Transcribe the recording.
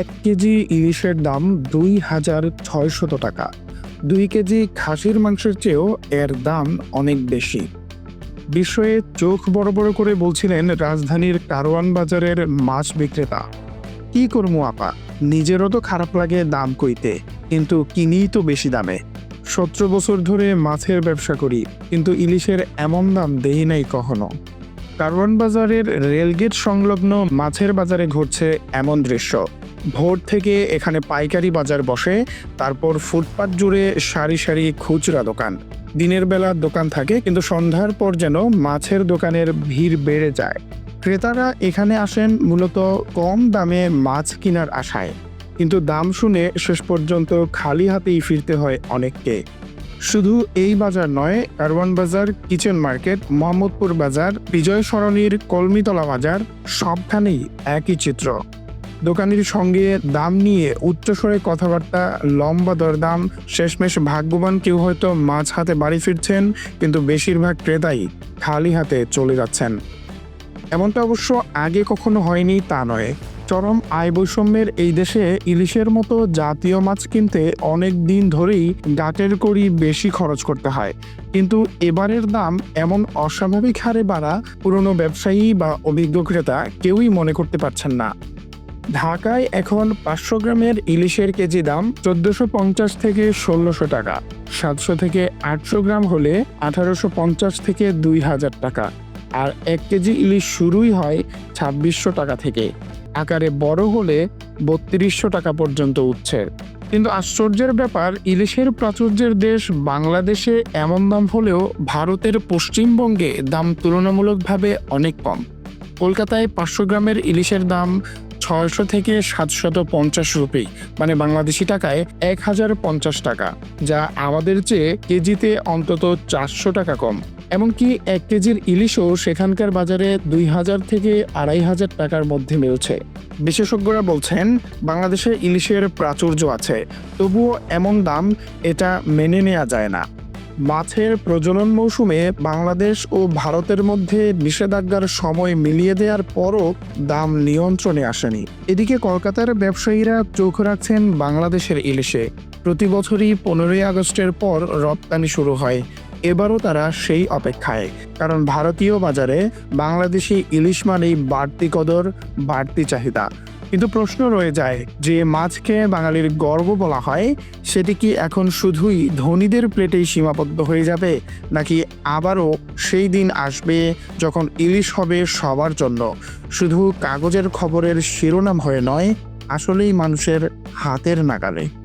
এক কেজি ইলিশের দাম দুই হাজার ছয়শত টাকা। দুই কেজি খাসির মাংসের চেয়েও এর দাম অনেক বেশি। বিষয়ে চোখ বড় বড় করে বলছিলেন রাজধানীর কারওয়ান বাজারের মাছ বিক্রেতা। কি করব আপা? নিজেরও তো খারাপ লাগে দাম কইতে, কিন্তু কিনিই তো বেশি দামে। সতেরো বছর ধরে মাছের ব্যবসা করি, কিন্তু ইলিশের এমন দাম দেই নাই কখনো। কারওয়ান বাজারের রেলগেট সংলগ্ন মাছের বাজারে ঘটছে এমন দৃশ্য। ভোর থেকে এখানে পাইকারি বাজার বসে, তারপর ফুটপাত জুড়ে সারি সারি খুচরা দোকান। দিনের বেলা দোকান থাকে, কিন্তু সন্ধ্যার পর যেন মাছের দোকানের ভিড় বেড়ে যায়। ক্রেতারা এখানে আসেন মূলত কম দামে মাছ কেনার আশায়। কিন্তু দাম শুনে শেষ পর্যন্ত খালি হাতেই ফিরতে হয় অনেককে। শুধু এই বাজার নয় কারওয়ান বাজার, কিচেন মার্কেট, মোহাম্মদপুর বাজার, বিজয় সরণির কলমিতলা বাজার, সবখানেই একই চিত্র। দোকানির সঙ্গে দাম নিয়ে উচ্চস্বরে কথাবার্তা, লম্বা দরদাম, শেষমেশ ভাগ্যবান কেউ হয়তো মাছ হাতে বাড়ি ফিরছেন, কিন্তু বেশিরভাগ ক্রেতাই খালি হাতে চলে যাচ্ছেন। এমনটা অবশ্য আগে কখনো হয়নি, তা নয়। চরম আয় বৈষম্যের এই দেশে ইলিশের মতো জাতীয় মাছ কিনতে অনেক দিন ধরেই গাটের করি বেশি খরচ করতে হয়। কিন্তু এবারের দাম এমন অস্বাভাবিক হারে বাড়া পুরনো ব্যবসায়ী বা অভিজ্ঞ ক্রেতা কেউই মনে করতে পারছেন না। ঢাকায় এখন পাঁচশো গ্রামের ইলিশের কেজি দাম চোদ্দশো পঞ্চাশ থেকে ষোলোশো টাকা, সাতশো থেকে আটশো গ্রাম হলে আঠারোশো পঞ্চাশ থেকে দুই হাজার টাকা, আর এক কেজি ইলিশ শুরুই হয় ছাব্বিশশো টাকা থেকে। আকারে বড় হলে বত্রিশশো টাকা পর্যন্ত উঠছে। কিন্তু আশ্চর্যের ব্যাপার, ইলিশের প্রাচুর্যের দেশ বাংলাদেশে এমন দাম হলেও ভারতের পশ্চিমবঙ্গে দাম তুলনামূলকভাবে অনেক কম। কলকাতায় পাঁচশো গ্রামের ইলিশের দাম ছয়শো থেকে সাতশত পঞ্চাশ রুপি মানে বাংলাদেশি টাকায় এক হাজার পঞ্চাশ টাকা, যা আমাদের চেয়ে কেজিতে অন্তত চারশো টাকা কম। এমনকি এক কেজির ইলিশও সেখানকার বাজারে দুই হাজার থেকে আড়াই হাজার টাকার মধ্যে মিলছে। বিশেষজ্ঞরা বলছেন, বাংলাদেশে ইলিশের প্রাচুর্য আছে, তবুও এমন দাম এটা মেনে নেওয়া যায় না। মাছের প্রজনন মৌসুমে বাংলাদেশ ও ভারতের মধ্যে নিষেধাজ্ঞার সময় মিলিয়ে দেওয়ার পরও দাম নিয়ন্ত্রণে আসেনি। এদিকে কলকাতার ব্যবসায়ীরা চোখ রাখছেন বাংলাদেশের ইলিশে। প্রতি বছরই পনেরোই আগস্টের পর রপ্তানি শুরু হয়। এবারও তারা সেই অপেক্ষায়। কারণ ভারতীয় বাজারে বাংলাদেশি ইলিশ মানেই বাড়তি কদর, বাড়তি চাহিদা। কিন্তু প্রশ্ন রয়ে যায় যে মাছকে বাঙালির গর্ব বলা হয়, সেটি কি এখন শুধুই ধনীদের প্লেটেই সীমাবদ্ধ হয়ে যাবে, নাকি আবারও সেই দিন আসবে যখন ইলিশ হবে সবার জন্য? শুধু কাগজের খবরের শিরোনাম হয়ে নয়, আসলেই মানুষের হাতের নাগালে।